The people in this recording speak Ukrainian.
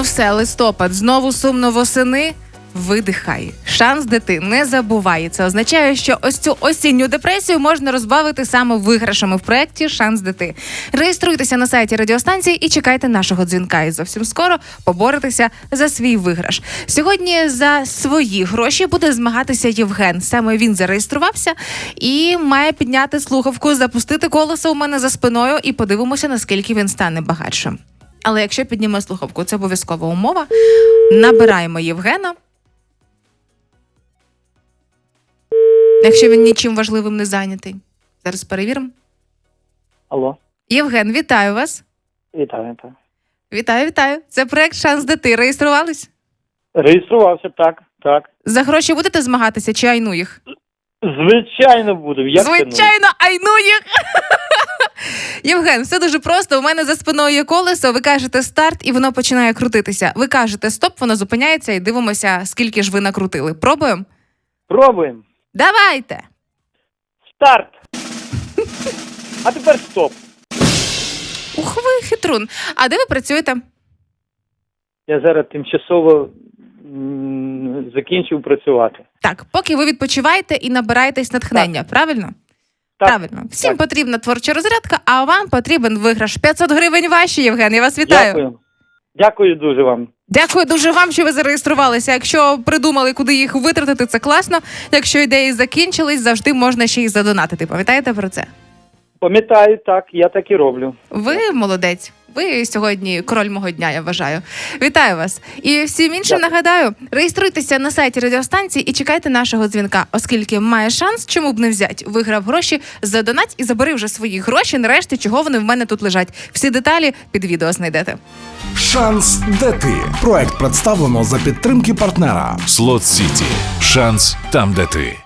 Ну все, листопад, знову сумно восени. Видихай. Шанс дити не забуває. Це означає, що ось цю осінню депресію можна розбавити саме виграшами в проєкті Шанс дити. Реєструйтеся на сайті радіостанції і чекайте нашого дзвінка. І зовсім скоро поборотися за свій виграш. Сьогодні за свої гроші буде змагатися Євген. Саме він зареєструвався і має підняти слухавку, запустити колесо у мене за спиною і подивимося, наскільки він стане багатшим. Але якщо підніме слухавку, це обов'язкова умова. Набираємо Євгена. Якщо він нічим важливим не зайнятий. Зараз перевіримо. Алло, Євген, вітаю вас. вітаю. вітаю. Вітаю, вітаю. Це проект Шанс дити. Реєструвались? Реєструвався, так, так. За гроші будете змагатися чи айну їх? Звичайно буду. Як це, ну? Звичайно, айну їх. Євген, все дуже просто. У мене за спиною є колесо. Ви кажете старт, і воно починає крутитися. Ви кажете стоп, воно зупиняється, і дивимося, скільки ж ви накрутили. Пробуємо? Пробуємо. Давайте. Старт. А тепер стоп. Ух, ви хитрун. А де ви працюєте? Я зараз тимчасово м, закінчив працювати. Так, поки ви відпочиваєте і набираєтесь натхнення, правильно? Так, Правильно. Всім так. потрібна творча розрядка, а вам потрібен виграш 500 гривень ваші, Євген. Я вас вітаю. Дякую. Дякую дуже вам. Дякую дуже вам, що ви зареєструвалися. Якщо придумали, куди їх витратити, це класно. Якщо ідеї закінчились, завжди можна ще їх задонатити. Пам'ятаєте про це? Пам'ятаю, так, я так і роблю. Ви молодець. Ви сьогодні король мого дня, я вважаю. Вітаю вас. І всім іншим Дякую. нагадаю, реєструйтеся на сайті радіостанції і чекайте нашого дзвінка, оскільки має шанс, чому б не взяти. Виграв гроші, задонать і забери вже свої гроші. Нарешті, чого вони в мене тут лежать. Всі деталі під відео знайдете. Шанс де ти. Проект представлено за підтримки партнера. Слот Сіті. Шанс там, де ти.